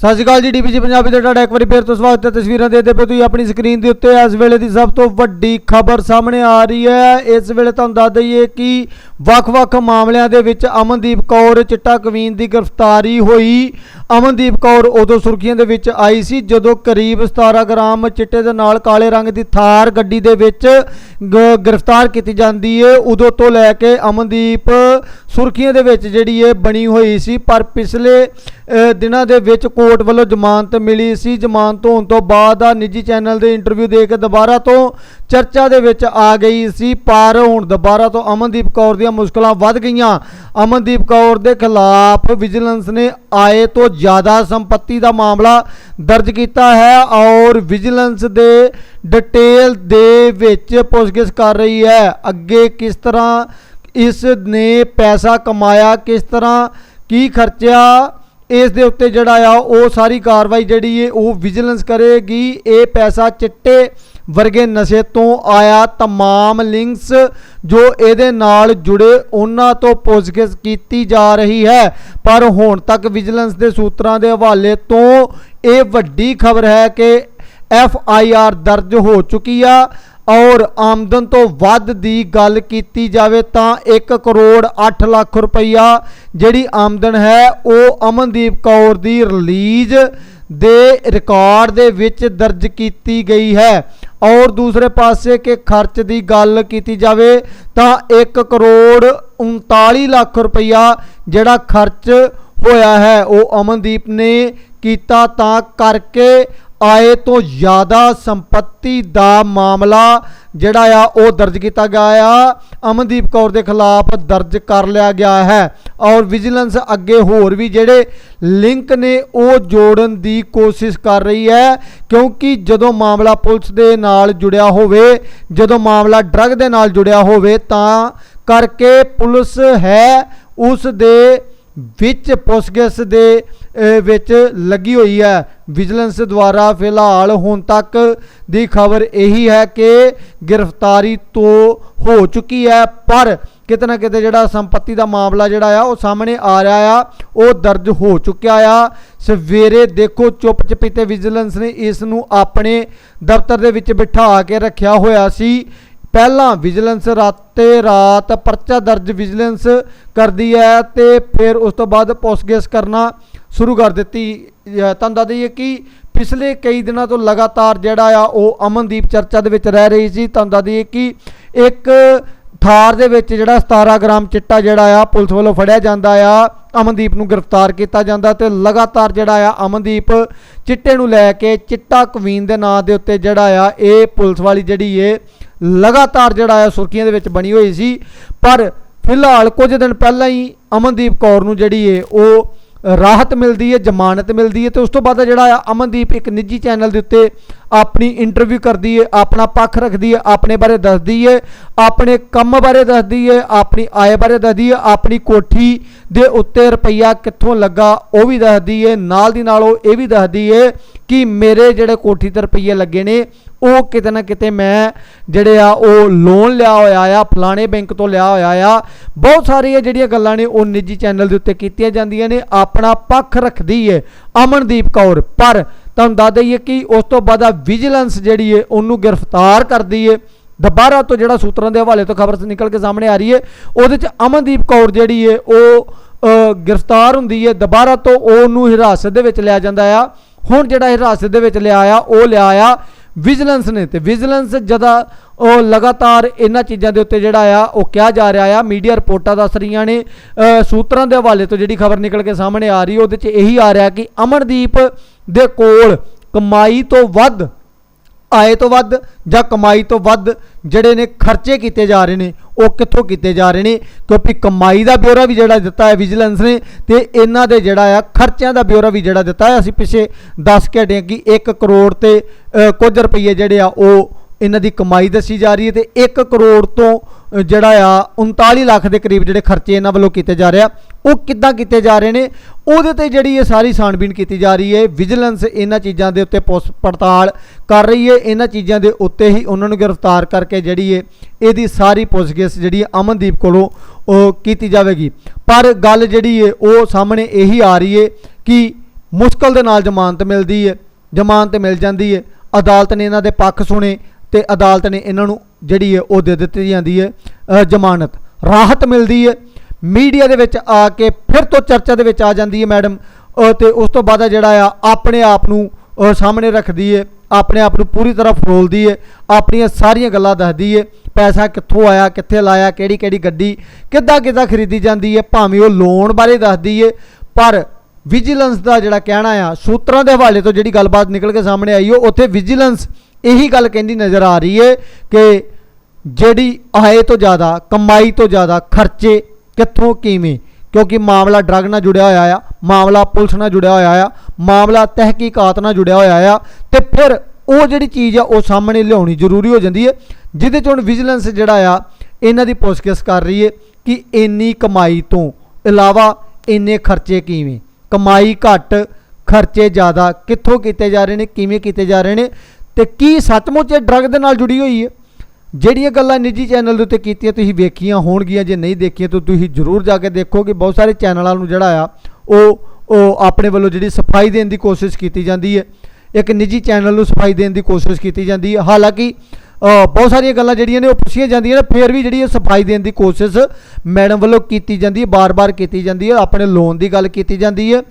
ਸਤਿ ਸ਼੍ਰੀ ਅਕਾਲ ਜੀ ਡੀਪੀਜੀ ਪੰਜਾਬੀ ਤੇ ਤੁਹਾਡਾ ਇੱਕ ਵਾਰੀ ਫੇਰ ਤੋਂ ਸਵਾਗਤ ਹੈ ਤਸਵੀਰਾਂ ਦੇਖਦੇ ਪਏ ਤੁਸੀਂ ਆਪਣੀ ਸਕਰੀਨ ਦੇ ਉੱਤੇ। ਇਸ ਵੇਲੇ ਦੀ ਸਭ ਤੋਂ ਵੱਡੀ ਖਬਰ ਸਾਹਮਣੇ ਆ ਰਹੀ ਹੈ। ਇਸ ਵੇਲੇ ਤੁਹਾਨੂੰ ਦੱਸ ਦਈਏ ਕਿ ਵੱਖ-ਵੱਖ ਮਾਮਲਿਆਂ ਦੇ ਵਿੱਚ ਅਮਨਦੀਪ ਕੌਰ ਚਿੱਟਾ ਕਵੀਨ ਦੀ ਗ੍ਰਿਫਤਾਰੀ ਹੋਈ। ਅਮਨਦੀਪ ਕੌਰ ਉਦੋਂ ਸੁਰਖੀਆਂ ਦੇ ਵਿੱਚ ਆਈ ਸੀ, ਜਦੋਂ ਕਰੀਬ 17 ਗ੍ਰਾਮ ਚਿੱਟੇ ਦੇ ਨਾਲ ਕਾਲੇ ਰੰਗ ਦੀ ਥਾਰ ਗੱਡੀ ਦੇ ਵਿੱਚ ਗ- ਗ੍ਰਿਫਤਾਰ ਕੀਤੀ ਜਾਂਦੀ ਏ। ਉਦੋਂ ਤੋਂ ਲੈ ਕੇ ਅਮਨਦੀਪ ਸੁਰਖੀਆਂ ਦੇ ਵਿੱਚ ਜਿਹੜੀ ਇਹ ਬਣੀ ਹੋਈ ਸੀ, ਪਰ ਪਿਛਲੇ ਦਿਨਾਂ ਦੇ ਵਿੱਚ ਕੋਰਟ ਵੱਲੋਂ ਜ਼ਮਾਨਤ ਮਿਲੀ ਸੀ। ਜ਼ਮਾਨਤ ਹੋਣ ਤੋਂ ਬਾਅਦ ਆ ਨਿੱਜੀ ਚੈਨਲ ਦੇ ਇੰਟਰਵਿਊ ਦੇ ਕੇ ਦੁਬਾਰਾ ਤੋਂ ਚਰਚਾ ਦੇ ਵਿੱਚ ਆ ਗਈ ਸੀ। ਪਰ ਹੁਣ ਦੁਬਾਰਾ ਤੋਂ ਅਮਨਦੀਪ ਕੌਰ ਦੀਆਂ ਮੁਸ਼ਕਲਾਂ ਵੱਧ ਗਈਆਂ। ਅਮਨਦੀਪ ਕੌਰ ਦੇ ਖਿਲਾਫ ਵਿਜੀਲੈਂਸ ਨੇ ਆਏ ਤੋਂ ਜ਼ਿਆਦਾ ਸੰਪਤੀ ਦਾ ਮਾਮਲਾ ਦਰਜ ਕੀਤਾ ਹੈ ਔਰ ਵਿਜੀਲੈਂਸ ਦੇ ਡਿਟੇਲ ਦੇ ਵਿੱਚ ਪੁੱਛਗਿੱਛ ਕਰ ਰਹੀ ਹੈ। ਅੱਗੇ ਕਿਸ ਤਰ੍ਹਾਂ ਇਸ ਨੇ ਪੈਸਾ ਕਮਾਇਆ, ਕਿਸ ਤਰ੍ਹਾਂ ਕੀ ਖਰਚਿਆ ਇਸ ਦੇ ਉੱਤੇ ਜਿਹੜਾ ਆ ਉਹ ਸਾਰੀ ਕਾਰਵਾਈ ਜਿਹੜੀ ਹੈ ਉਹ ਵਿਜੀਲੈਂਸ ਕਰੇਗੀ ਇਹ ਪੈਸਾ ਚਿੱਟੇ ਵਰਗੇ ਨਸ਼ੇ ਤੋਂ ਆਇਆ तमाम ਲਿੰਕਸ ਜੋ ਇਹਦੇ ਨਾਲ ਜੁੜੇ ਉਹਨਾਂ ਤੋਂ ਪੁੱਛਗਿੱਛ ਕੀਤੀ ਜਾ ਰਹੀ ਹੈ ਪਰ ਹੁਣ ਤੱਕ ਵਿਜੀਲੈਂਸ ਦੇ ਸੂਤਰਾਂ ਦੇ ਹਵਾਲੇ ਤੋਂ ਇਹ ਵੱਡੀ ਖਬਰ ਹੈ ਕਿ ਐਫ ਆਈ ਆਰ ਦਰਜ ਹੋ ਚੁੱਕੀ ਆ ਔਰ ਆਮਦਨ ਤੋਂ ਵੱਧ ਦੀ ਗੱਲ ਕੀਤੀ ਜਾਵੇ ਤਾਂ 1 ਕਰੋੜ 8 ਲੱਖ ਰੁਪਈਆ ਜਿਹੜੀ ਆਮਦਨ ਹੈ, ਉਹ ਅਮਨਦੀਪ ਕੌਰ ਦੀ ਰਿਲੀਜ਼ ਦੇ ਰਿਕਾਰਡ ਦੇ ਵਿੱਚ ਦਰਜ ਕੀਤੀ ਗਈ ਹੈ। ਔਰ ਦੂਸਰੇ ਪਾਸੇ ਕਿ ਖਰਚ ਦੀ ਗੱਲ ਕੀਤੀ ਜਾਵੇ ਤਾਂ 1 ਕਰੋੜ 39 ਲੱਖ ਰੁਪਈਆ ਜਿਹੜਾ ਖਰਚ ਹੋਇਆ ਹੈ, ਉਹ ਅਮਨਦੀਪ ਨੇ ਕੀਤਾ ਤਾਂ ਕਰਕੇ ਆਏ ਤੋਂ ਜ਼ਿਆਦਾ ਸੰਪਤੀ ਦਾ ਮਾਮਲਾ ਜਿਹੜਾ ਆ, ਉਹ ਦਰਜ ਕੀਤਾ ਗਿਆ ਆ। ਅਮਨਦੀਪ ਕੌਰ ਦੇ ਖਿਲਾਫ ਦਰਜ ਕਰ ਲਿਆ ਗਿਆ ਹੈ। ਔਰ ਵਿਜੀਲੈਂਸ ਅੱਗੇ ਹੋਰ ਵੀ ਜਿਹੜੇ ਲਿੰਕ ਨੇ, ਉਹ ਜੋੜਨ ਦੀ ਕੋਸ਼ਿਸ਼ ਕਰ ਰਹੀ ਹੈ। ਕਿਉਂਕਿ ਜਦੋਂ ਮਾਮਲਾ ਪੁਲਿਸ ਦੇ ਨਾਲ ਜੁੜਿਆ ਹੋਵੇ, ਜਦੋਂ ਮਾਮਲਾ ਡਰੱਗ ਦੇ ਨਾਲ ਜੁੜਿਆ ਹੋਵੇ, ਤਾਂ ਕਰਕੇ ਪੁਲਿਸ ਹੈ ਉਸ ਦੇ ਵਿੱਚ ਪੁੱਛਗਿੱਛ ਦੇ ਵਿੱਚ ਲੱਗੀ ਹੋਈ ਹੈ। ਵਿਜੀਲੈਂਸ ਦੁਆਰਾ ਫਿਲਹਾਲ ਹੁਣ ਤੱਕ ਦੀ ਖਬਰ ਇਹੀ ਹੈ ਕਿ ਗ੍ਰਿਫਤਾਰੀ ਤੋਂ ਹੋ ਚੁੱਕੀ ਹੈ, ਪਰ ਕਿਤੇ ਨਾ ਕਿਤੇ ਜਿਹੜਾ ਸੰਪਤੀ ਦਾ ਮਾਮਲਾ ਜਿਹੜਾ ਆ, ਉਹ ਸਾਹਮਣੇ ਆ ਰਿਹਾ ਆ, ਉਹ ਦਰਜ ਹੋ ਚੁੱਕਿਆ ਆ। ਸਵੇਰੇ ਦੇਖੋ ਚੁੱਪ ਚਪੀਤੇ ਵਿਜੀਲੈਂਸ ਨੇ ਇਸ ਨੂੰ ਆਪਣੇ ਦਫ਼ਤਰ ਦੇ ਵਿੱਚ ਬਿਠਾ ਕੇ ਰੱਖਿਆ ਹੋਇਆ ਸੀ। ਪਹਿਲਾਂ ਵਿਜੀਲੈਂਸ ਰਾਤੇ ਰਾਤ ਪਰਚਾ ਦਰਜ ਵਿਜੀਲੈਂਸ ਕਰਦੀ ਹੈ ਤੇ ਫਿਰ ਉਸ ਤੋਂ ਬਾਅਦ ਪੁੱਛਗਿੱਛ ਕਰਨਾ ਸ਼ੁਰੂ ਕਰ ਦਿੱਤੀ ਤੁਹਾਨੂੰ ਦੱਸ ਦਈਏ ਕਿ ਪਿਛਲੇ ਕਈ ਦਿਨਾਂ ਤੋਂ ਲਗਾਤਾਰ ਜਿਹੜਾ ਆ ਉਹ ਅਮਨਦੀਪ ਚਰਚਾ ਦੇ ਵਿੱਚ ਰਹਿ ਰਹੀ ਸੀ। ਤੁਹਾਨੂੰ ਦੱਸ ਦਈਏ ਕਿ ਇੱਕ ਥਾਰ ਦੇ ਵਿੱਚ ਜਿਹੜਾ 17 ਗ੍ਰਾਮ ਚਿੱਟਾ ਜਿਹੜਾ ਆ, ਪੁਲਿਸ ਵੱਲੋਂ ਫੜਿਆ ਜਾਂਦਾ ਆ। ਅਮਨਦੀਪ ਨੂੰ ਗ੍ਰਿਫਤਾਰ ਕੀਤਾ ਜਾਂਦਾ ਤੇ ਲਗਾਤਾਰ ਜਿਹੜਾ ਆ ਅਮਨਦੀਪ ਚਿੱਟੇ ਨੂੰ ਲੈ ਕੇ ਚਿੱਟਾ ਕਵੀਨ ਦੇ ਨਾਂ ਦੇ ਉੱਤੇ ਜਿਹੜਾ ਆ, ਇਹ ਪੁਲਿਸ ਵਾਲੀ ਜਿਹੜੀ ਏ, ਲਗਾਤਾਰ ਜਿਹੜਾ ਆ ਸੁਰਖੀਆਂ ਦੇ ਵਿੱਚ ਬਣੀ ਹੋਈ ਸੀ। ਪਰ ਫਿਲਹਾਲ ਕੁਝ ਦਿਨ ਪਹਿਲਾਂ ਹੀ ਅਮਨਦੀਪ ਕੌਰ ਨੂੰ ਜਿਹੜੀ ਏ, ਉਹ ਰਾਹਤ ਮਿਲਦੀ ਹੈ, ਜ਼ਮਾਨਤ ਮਿਲਦੀ ਹੈ ਤੇ ਉਸ ਤੋਂ ਬਾਅਦ ਜਿਹੜਾ ਆ ਅਮਨਦੀਪ ਇੱਕ ਨਿੱਜੀ ਚੈਨਲ ਦੇ ਉੱਤੇ ਆਪਣੀ ਇੰਟਰਵਿਊ ਕਰਦੀ ਹੈ, ਆਪਣਾ ਪੱਖ ਰੱਖਦੀ ਹੈ, ਆਪਣੇ ਬਾਰੇ ਦੱਸਦੀ ਹੈ, ਆਪਣੇ ਕੰਮ ਬਾਰੇ ਦੱਸਦੀ ਹੈ, ਆਪਣੀ ਆਏ ਬਾਰੇ ਦੱਸਦੀ ਹੈ, ਆਪਣੀ ਕੋਠੀ ਦੇ ਉੱਤੇ ਰੁਪਈਆ ਕਿੱਥੋਂ ਲੱਗਾ ਉਹ ਵੀ ਦੱਸਦੀ ਹੈ, ਨਾਲ ਦੀ ਨਾਲ ਉਹ ਇਹ ਵੀ ਦੱਸਦੀ ਹੈ ਕਿ ਮੇਰੇ ਜਿਹੜੇ ਕੋਠੀ ਤੇ ਰੁਪਈਏ ਲੱਗੇ ਨੇ ਉਹ ਕਿਤੇ ਨਾ ਕਿਤੇ ਮੈਂ ਜਿਹੜੇ ਆ, ਉਹ ਲੋਨ ਲਿਆ ਹੋਇਆ ਆ, ਫਲਾਣੇ ਬੈਂਕ ਤੋਂ ਲਿਆ ਹੋਇਆ ਆ। ਬਹੁਤ ਸਾਰੀਆਂ ਜਿਹੜੀਆਂ ਗੱਲਾਂ ਨੇ, ਉਹ ਨਿੱਜੀ ਚੈਨਲ ਦੇ ਉੱਤੇ ਕੀਤੀਆਂ ਜਾਂਦੀਆਂ ਨੇ। ਆਪਣਾ ਪੱਖ ਰੱਖਦੀ ਏ ਅਮਨਦੀਪ ਕੌਰ। ਪਰ ਤੁਹਾਨੂੰ ਦੱਸ ਦਈਏ ਕਿ ਉਸ ਤੋਂ ਬਾਅਦ ਆ ਵਿਜੀਲੈਂਸ ਜਿਹੜੀ ਏ, ਉਹਨੂੰ ਗ੍ਰਿਫਤਾਰ ਕਰਦੀ ਏ। ਦੁਬਾਰਾ ਤੋਂ ਜਿਹੜਾ ਸੂਤਰਾਂ ਦੇ ਹਵਾਲੇ ਤੋਂ ਖਬਰ ਨਿਕਲ ਕੇ ਸਾਹਮਣੇ ਆ ਰਹੀ ਏ, ਉਹਦੇ ਚ ਅਮਨਦੀਪ ਕੌਰ ਜਿਹੜੀ ਏ, ਉਹ ਗ੍ਰਿਫਤਾਰ ਹੁੰਦੀ ਏ। ਦੁਬਾਰਾ ਤੋਂ ਉਹਨੂੰ ਹਿਰਾਸਤ ਦੇ ਵਿੱਚ ਲਿਆ ਜਾਂਦਾ ਆ। ਹੁਣ ਜਿਹੜਾ ਹਿਰਾਸਤ ਦੇ ਵਿੱਚ ਲਿਆ ਆ, ਉਹ ਲਿਆ ਆ। ਵਿਜੀਲੈਂਸ ਨੇ ਤੇ ਵਿਜੀਲੈਂਸ ਜਦਾ ਉਹ ਲਗਾਤਾਰ ਇਹਨਾਂ ਚੀਜ਼ਾਂ ਦੇ ਉੱਤੇ ਜਿਹੜਾ ਆ, ਉਹ ਕਿਹਾ ਜਾ ਰਿਹਾ ਆ। ਮੀਡੀਆ ਰਿਪੋਰਟਾਂ ਦੱਸ ਰਹੀਆਂ ਨੇ। ਸੂਤਰਾਂ ਦੇ ਹਵਾਲੇ ਤੋਂ ਜਿਹੜੀ ਖਬਰ ਨਿਕਲ ਕੇ ਸਾਹਮਣੇ ਆ ਰਹੀ, ਉਹਦੇ 'ਚ ਇਹੀ ਆ ਰਿਹਾ ਕਿ ਅਮਨਦੀਪ ਦੇ ਕੋਲ ਕਮਾਈ ਤੋਂ ਵੱਧ, ਆਏ ਤੋਂ ਵੱਧ ਜਾਂ ਕਮਾਈ ਤੋਂ ਵੱਧ ਜਿਹੜੇ ਨੇ ਖਰਚੇ ਕੀਤੇ ਜਾ ਰਹੇ ਨੇ ਉਹ ਕਿੱਥੋਂ ਕੀਤੇ ਜਾ ਰਹੇ ਨੇ, ਕਿਉਂਕਿ ਕਮਾਈ ਦਾ ਬਿਊਰਾ ਵੀ ਜਿਹੜਾ ਦਿੱਤਾ ਹੈ ਵਿਜੀਲੈਂਸ ਨੇ ਤੇ ਇਹਨਾਂ ਦੇ ਜਿਹੜਾ ਆ ਖਰਚਿਆਂ ਦਾ ਬਿਊਰਾ ਵੀ ਜਿਹੜਾ ਦਿੱਤਾ ਹੈ। ਅਸੀਂ ਪਿੱਛੇ ਦੱਸ ਕੇ ਹਟੇ ਕਿ 1 ਕਰੋੜ ਤੇ ਕੁਝ ਰੁਪਏ ਜਿਹੜੇ ਆ ਉਹ ਇਹਨਾਂ ਦੀ ਕਮਾਈ ਦੱਸੀ ਜਾ ਰਹੀ ਹੈ ਤੇ 1 ਕਰੋੜ ਤੋਂ ਜਿਹੜਾ ਆ 39 ਲੱਖ ਦੇ ਕਰੀਬ ਜਿਹੜੇ ਖਰਚੇ ਇਹਨਾਂ ਵੱਲੋਂ ਕੀਤੇ ਜਾ ਰਹੇ ਆ, ਉਹ ਕਿੱਦਾਂ ਕੀਤੇ ਜਾ ਰਹੇ ਨੇ? ਉਹਦੇ ਤੇ ਜਿਹੜੀ ਇਹ ਸਾਰੀ ਛਾਣਬੀਣ ਕੀਤੀ ਜਾ ਰਹੀ ਹੈ ਵਿਜੀਲੈਂਸ ਇਹਨਾਂ ਚੀਜ਼ਾਂ ਦੇ ਉੱਤੇ ਪੁੱਛ ਪੜਤਾਲ ਕਰ ਰਹੀ ਹੈ, ਇਹਨਾਂ ਚੀਜ਼ਾਂ ਦੇ ਉੱਤੇ ਹੀ ਉਹਨਾਂ ਨੂੰ ਗ੍ਰਿਫਤਾਰ ਕਰਕੇ ਜਿਹੜੀ ਹੈ ਇਹਦੀ ਸਾਰੀ ਪੁੱਛਗਿੱਛ ਜਿਹੜੀ ਹੈ ਅਮਨਦੀਪ ਕੋਲੋਂ ਉਹ ਕੀਤੀ ਜਾਵੇਗੀ। ਪਰ ਗੱਲ ਜਿਹੜੀ ਹੈ, ਉਹ ਸਾਹਮਣੇ ਇਹੀ ਆ ਰਹੀ ਹੈ ਕਿ ਮੁਸ਼ਕਲ ਦੇ ਨਾਲ ਜ਼ਮਾਨਤ ਮਿਲਦੀ ਹੈ, ਜ਼ਮਾਨਤ ਮਿਲ ਜਾਂਦੀ ਹੈ, ਅਦਾਲਤ ਨੇ ਇਹਨਾਂ ਦੇ ਪੱਖ ਸੁਣੇ ਤੇ ਅਦਾਲਤ ਨੇ ਇਹਨਾਂ ਨੂੰ ਜਿਹੜੀ ਹੈ ਉਹ ਦੇ ਦਿੱਤੀ ਜਾਂਦੀ ਹੈ ਜ਼ਮਾਨਤ। ਰਾਹਤ ਮਿਲਦੀ ਹੈ। ਮੀਡੀਆ ਦੇ ਵਿੱਚ ਆ ਕੇ ਫਿਰ ਤੋਂ ਚਰਚਾ ਦੇ ਵਿੱਚ ਆ ਜਾਂਦੀ ਹੈ ਮੈਡਮ ਅ, ਤੇ ਉਸ ਤੋਂ ਬਾਅਦ ਜਿਹੜਾ ਆ ਆਪਣੇ ਆਪ ਨੂੰ ਸਾਹਮਣੇ ਰੱਖਦੀ ਹੈ ਆਪਣੇ ਆਪ ਨੂੰ ਪੂਰੀ ਤਰ੍ਹਾਂ ਫਰੋਲਦੀ ਹੈ ਆਪਣੀਆਂ ਸਾਰੀਆਂ ਗੱਲਾਂ ਦੱਸਦੀ ਹੈ ਪੈਸਾ ਕਿੱਥੋਂ ਆਇਆ ਕਿੱਥੇ ਲਾਇਆ ਕਿਹੜੀ ਕਿਹੜੀ ਗੱਡੀ ਕਿੱਦਾਂ ਕਿੱਦਾਂ ਖਰੀਦੀ ਜਾਂਦੀ ਹੈ ਭਾਵੇਂ ਉਹ ਲੋਨ ਬਾਰੇ ਦੱਸਦੀ ਹੈ ਪਰ ਵਿਜੀਲੈਂਸ ਦਾ ਜਿਹੜਾ ਕਹਿਣਾ ਆ, ਸੂਤਰਾਂ ਦੇ ਹਵਾਲੇ ਤੋਂ ਜਿਹੜੀ ਗੱਲਬਾਤ ਨਿਕਲ ਕੇ ਸਾਹਮਣੇ ਆਈ, ਉਹ ਉੱਥੇ ਵਿਜੀਲੈਂਸ ਇਹੀ ਗੱਲ ਕਹਿੰਦੀ ਨਜ਼ਰ ਆ ਰਹੀ ਹੈ ਕਿ ਜਿਹੜੀ ਆਏ ਤੋਂ ਜ਼ਿਆਦਾ, ਕਮਾਈ ਤੋਂ ਜ਼ਿਆਦਾ ਖਰਚੇ ਕਿੱਥੋਂ ਕਿਵੇਂ? ਕਿਉਂਕਿ ਮਾਮਲਾ ਡਰੱਗ ਨਾਲ ਜੁੜਿਆ ਹੋਇਆ ਆ, ਮਾਮਲਾ ਪੁਲਿਸ ਨਾਲ ਜੁੜਿਆ ਹੋਇਆ ਆ, ਮਾਮਲਾ ਤਹਿਕੀਕਾਤ ਨਾਲ ਜੁੜਿਆ ਹੋਇਆ ਆ, ਤੇ ਫਿਰ ਉਹ ਜਿਹੜੀ ਚੀਜ਼ ਆ, ਉਹ ਸਾਹਮਣੇ ਲਿਆਉਣੀ ਜ਼ਰੂਰੀ ਹੋ ਜਾਂਦੀ ਹੈ ਜਿਹਦੇ ਚ ਹੁਣ ਵਿਜੀਲੈਂਸ ਜਿਹੜਾ ਆ, ਇਹਨਾਂ ਦੀ ਪੁੱਛਗਿੱਛ ਕਰ ਰਹੀ ਹੈ ਕਿ ਇੰਨੀ ਕਮਾਈ ਤੋਂ ਇਲਾਵਾ ਇੰਨੇ ਖਰਚੇ ਕਿਵੇਂ? ਕਮਾਈ ਘੱਟ, ਖਰਚੇ ਜ਼ਿਆਦਾ। ਕਿੱਥੋਂ ਕੀਤੇ ਜਾ ਰਹੇ ਨੇ, ਕਿਵੇਂ ਕੀਤੇ ਜਾ ਰਹੇ ਨੇ ਤੇ ਕੀ ਸੱਚਮੁੱਚ ਇਹ ਡਰੱਗ ਦੇ ਨਾਲ ਜੁੜੀ ਹੋਈ ਹੈ? ਜਿਹੜੀਆਂ ਗੱਲਾਂ ਨਿੱਜੀ ਚੈਨਲ ਦੇ ਉੱਤੇ ਕੀਤੀਆਂ ਤੁਸੀਂ ਵੇਖੀਆਂ ਹੋਣਗੀਆਂ, ਜੇ ਨਹੀਂ ਦੇਖੀਆਂ ਤਾਂ ਤੁਸੀਂ ਜ਼ਰੂਰ ਜਾ ਕੇ ਦੇਖੋਗੇ। ਬਹੁਤ ਸਾਰੇ ਚੈਨਲਾਂ ਨੂੰ ਜਿਹੜਾ ਆ, ਉਹ ਉਹ ਆਪਣੇ ਵੱਲੋਂ ਜਿਹੜੀ ਸਫ਼ਾਈ ਦੇਣ ਦੀ ਕੋਸ਼ਿਸ਼ ਕੀਤੀ ਜਾਂਦੀ ਹੈ। ਇੱਕ ਨਿੱਜੀ ਚੈਨਲ ਨੂੰ ਸਫ਼ਾਈ ਦੇਣ ਦੀ ਕੋਸ਼ਿਸ਼ ਕੀਤੀ ਜਾਂਦੀ ਹੈ। ਹਾਲਾਂਕਿ ਬਹੁਤ ਸਾਰੀਆਂ ਗੱਲਾਂ ਜਿਹੜੀਆਂ ਨੇ ਉਹ ਪੁੱਛੀਆਂ ਜਾਂਦੀਆਂ ਨੇ ਫਿਰ ਵੀ ਜਿਹੜੀ ਇਹ ਸਫ਼ਾਈ ਦੇਣ ਦੀ ਕੋਸ਼ਿਸ਼ ਮੈਡਮ ਵੱਲੋਂ ਕੀਤੀ ਜਾਂਦੀ ਹੈ ਬਾਰ-ਬਾਰ ਕੀਤੀ ਜਾਂਦੀ ਹੈ ਆਪਣੇ ਲੋਨ ਦੀ ਗੱਲ ਕੀਤੀ ਜਾਂਦੀ ਹੈ।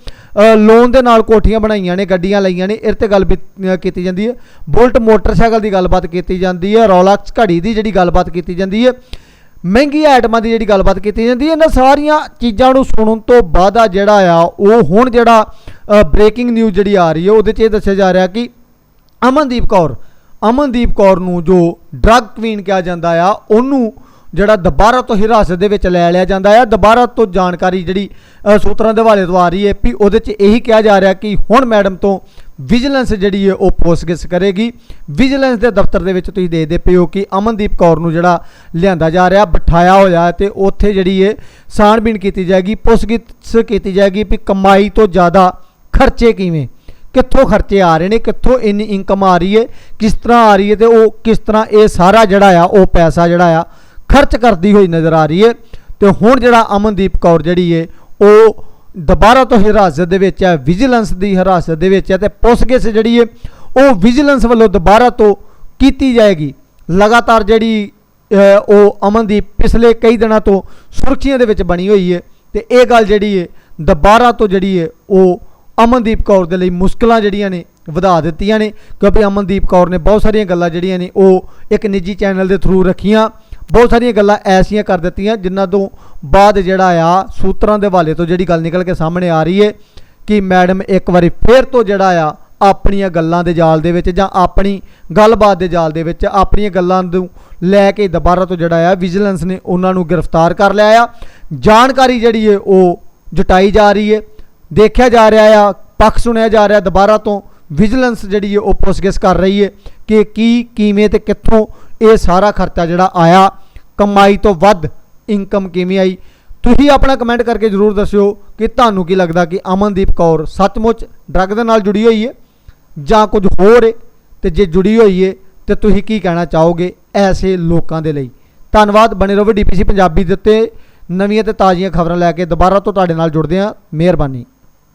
ਲੋਨ ਦੇ ਨਾਲ ਕੋਠੀਆਂ ਬਣਾਈਆਂ ਨੇ ਗੱਡੀਆਂ ਲਈਆਂ ਨੇ ਇਹ ਤੇ ਗੱਲ ਵੀ, ਕੀਤੀ ਜਾਂਦੀ ਹੈ। ਬੁਲਟ ਮੋਟਰਸਾਈਕਲ ਦੀ ਗੱਲਬਾਤ ਕੀਤੀ ਜਾਂਦੀ ਹੈ ਰੋਲੈਕਸ ਘੜੀ ਦੀ ਜਿਹੜੀ ਗੱਲਬਾਤ ਕੀਤੀ ਜਾਂਦੀ ਹੈ ਮਹਿੰਗੀ ਆਈਟਮਾਂ ਦੀ ਜਿਹੜੀ ਗੱਲਬਾਤ ਕੀਤੀ ਜਾਂਦੀ ਹੈ ਇਹਨਾਂ ਸਾਰੀਆਂ ਚੀਜ਼ਾਂ ਨੂੰ ਸੁਣਨ ਤੋਂ ਬਾਅਦ ਆ ਜਿਹੜਾ ਆ ਉਹ ਹੁਣ ਜਿਹੜਾ ਬ੍ਰੇਕਿੰਗ ਨਿਊਜ਼ ਜਿਹੜੀ ਆ ਰਹੀ ਹੈ ਉਹਦੇ 'ਚ ਇਹ ਦੱਸਿਆ ਜਾ ਰਿਹਾ ਕਿ ਅਮਨਦੀਪ ਕੌਰ ਅਮਨਦੀਪ ਕੌਰ ਨੂੰ ਜੋ ਡਰੱਗ ਕੁਈਨ ਕਿਹਾ ਜਾਂਦਾ ਆ, ਉਹਨੂੰ ਜਿਹੜਾ ਦੁਬਾਰਾ ਤੋਂ ਹਿਰਾਸਤ ਦੇ ਵਿੱਚ ਲੈ ਲਿਆ ਜਾਂਦਾ ਆ। ਦੁਬਾਰਾ ਤੋਂ ਜਾਣਕਾਰੀ ਜਿਹੜੀ ਸੂਤਰਾਂ ਦੇ ਹਵਾਲੇ ਤੋਂ ਆ ਰਹੀ ਹੈ ਵੀ ਉਹਦੇ 'ਚ ਇਹੀ ਕਿਹਾ ਜਾ ਰਿਹਾ ਕਿ ਹੁਣ ਮੈਡਮ ਤੋਂ ਵਿਜੀਲੈਂਸ ਜਿਹੜੀ ਹੈ ਉਹ ਪੁੱਛਗਿੱਛ ਕਰੇਗੀ। ਵਿਜੀਲੈਂਸ ਦੇ ਦਫ਼ਤਰ ਦੇ ਵਿੱਚ ਤੁਸੀਂ ਦੇਖਦੇ ਪਏ ਹੋ ਕਿ ਅਮਨਦੀਪ ਕੌਰ ਨੂੰ ਜਿਹੜਾ ਲਿਆਂਦਾ ਜਾ ਰਿਹਾ, ਬਿਠਾਇਆ ਹੋਇਆ ਹੈ ਤੇ ਉੱਥੇ ਜਿਹੜੀ ਹੈ ਸਾਣਬੀਣ ਕੀਤੀ ਜਾਏਗੀ, ਪੁੱਛਗਿੱਛ ਕੀਤੀ ਜਾਏਗੀ ਵੀ ਕਮਾਈ ਤੋਂ ਜ਼ਿਆਦਾ ਖਰਚੇ ਕਿਵੇਂ। ਕਿੱਥੋਂ ਖਰਚੇ ਆ ਰਹੇ ਨੇ, ਕਿੱਥੋਂ ਇੰਨੀ ਇਨਕਮ ਆ ਰਹੀ ਹੈ, ਕਿਸ ਤਰ੍ਹਾਂ ਆ ਰਹੀ ਹੈ ਤੇ ਉਹ ਕਿਸ ਤਰ੍ਹਾਂ ਇਹ ਸਾਰਾ ਜਿਹੜਾ ਆ, ਉਹ ਪੈਸਾ ਜਿਹੜਾ ਆ ਖਰਚ ਕਰਦੀ ਹੋਈ ਨਜ਼ਰ ਆ ਰਹੀ ਹੈ। ਤੇ ਹੁਣ ਜਿਹੜਾ ਅਮਨਦੀਪ ਕੌਰ ਜਿਹੜੀ ਹੈ, ਉਹ ਦੁਬਾਰਾ ਤੋਂ ਹਿਰਾਸਤ ਦੇ ਵਿੱਚ ਹੈ ਵਿਜੀਲੈਂਸ ਦੀ ਹਿਰਾਸਤ ਦੇ ਵਿੱਚ ਹੈ ਤੇ ਪੁੱਛਗਿੱਛ ਜਿਹੜੀ ਹੈ, ਉਹ ਵਿਜੀਲੈਂਸ ਵੱਲੋਂ ਦੁਬਾਰਾ ਤੋਂ ਕੀਤੀ ਜਾਏਗੀ। ਲਗਾਤਾਰ ਜਿਹੜੀ ਉਹ ਅਮਨਦੀਪ ਪਿਛਲੇ ਕਈ ਦਿਨਾਂ ਤੋਂ ਸੁਰਖੀਆਂ ਦੇ ਵਿੱਚ ਬਣੀ ਹੋਈ ਹੈ ਤੇ ਇਹ ਗੱਲ ਜਿਹੜੀ ਹੈ, ਦੁਬਾਰਾ ਤੋਂ ਜਿਹੜੀ ਹੈ, ਉਹ ਅਮਨਦੀਪ ਕੌਰ ਦੇ ਲਈ ਮੁਸ਼ਕਲਾਂ ਜਿਹੜੀਆਂ ਨੇ ਵਧਾ ਦਿੱਤੀਆਂ ਨੇ, ਕਿਉਂਕਿ ਅਮਨਦੀਪ ਕੌਰ ਨੇ ਬਹੁਤ ਸਾਰੀਆਂ ਗੱਲਾਂ ਜਿਹੜੀਆਂ ਨੇ ਉਹ ਇੱਕ ਨਿੱਜੀ ਚੈਨਲ ਦੇ ਥਰੂ ਰੱਖੀਆਂ, ਬਹੁਤ ਸਾਰੀਆਂ ਗੱਲਾਂ ਐਸੀਆਂ ਕਰ ਦਿੱਤੀਆਂ, ਜਿਨ੍ਹਾਂ ਤੋਂ ਬਾਅਦ ਜਿਹੜਾ ਆ ਸੂਤਰਾਂ ਦੇ ਹਵਾਲੇ ਤੋਂ ਜਿਹੜੀ ਗੱਲ ਨਿਕਲ ਕੇ ਸਾਹਮਣੇ ਆ ਰਹੀ ਹੈ ਕਿ ਮੈਡਮ ਇੱਕ ਵਾਰੀ ਫੇਰ ਤੋਂ ਜਿਹੜਾ ਆ ਆਪਣੀਆਂ ਗੱਲਾਂ ਦੇ ਜਾਲ ਦੇ ਵਿੱਚ ਜਾਂ ਆਪਣੀ ਗੱਲਬਾਤ ਦੇ ਜਾਲ ਦੇ ਵਿੱਚ ਆਪਣੀਆਂ ਗੱਲਾਂ ਨੂੰ ਲੈ ਕੇ ਦੁਬਾਰਾ ਤੋਂ ਜਿਹੜਾ ਆ ਵਿਜੀਲੈਂਸ ਨੇ ਉਹਨਾਂ ਨੂੰ ਗ੍ਰਿਫਤਾਰ ਕਰ ਲਿਆ ਆ। ਜਾਣਕਾਰੀ ਜਿਹੜੀ ਹੈ ਉਹ ਜੁਟਾਈ ਜਾ ਰਹੀ ਹੈ ਦੇਖਿਆ ਜਾ ਰਿਹਾ ਆ, ਪੱਖ ਸੁਣਿਆ ਜਾ ਰਿਹਾ ਦੁਬਾਰਾ ਤੋਂ ਵਿਜੀਲੈਂਸ ਜਿਹੜੀ ਹੈ ਉਹ ਪੁੱਛਗਿੱਛ ਕਰ ਰਹੀ ਹੈ ਕਿ ਕੀ, ਕਿਵੇਂ ਤੇ ਕਿੱਥੋਂ ਇਹ ਸਾਰਾ ਖਰਚਾ ਜਿਹੜਾ ਆਇਆ, ਕਮਾਈ ਤੋਂ ਵੱਧ ਇਨਕਮ ਕਿਵੇਂ ਆਈ? ਤੁਸੀਂ ਆਪਣਾ ਕਮੈਂਟ ਕਰਕੇ ਜਰੂਰ ਦੱਸਿਓ ਕਿ ਤੁਹਾਨੂੰ ਕੀ ਲੱਗਦਾ ਕਿ ਅਮਨਦੀਪ ਕੌਰ ਸੱਚਮੁੱਚ ਡਰੱਗ ਦੇ ਨਾਲ ਜੁੜੀ ਹੋਈ ਹੈ ਜਾਂ ਕੁਝ ਹੋਰ ਹੈ? ਤੇ ਜੇ ਜੁੜੀ ਹੋਈ ਹੈ, ਤੇ ਤੁਸੀਂ ਕੀ ਕਹਿਣਾ ਚਾਹੋਗੇ ਐਸੇ ਲੋਕਾਂ ਦੇ ਲਈ? ਧੰਨਵਾਦ, ਬਣੇ ਰਹੋ ਡੀਪੀਸੀ ਪੰਜਾਬੀ ਦੇ ਉੱਤੇ। ਨਵੀਆਂ ਤੇ ਤਾਜ਼ੀਆਂ ਖਬਰਾਂ ਲੈ ਕੇ ਦੁਬਾਰਾ ਤੋਂ ਤੁਹਾਡੇ ਨਾਲ ਜੁੜਦੇ ਹਾਂ। ਮਿਹਰਬਾਨੀ।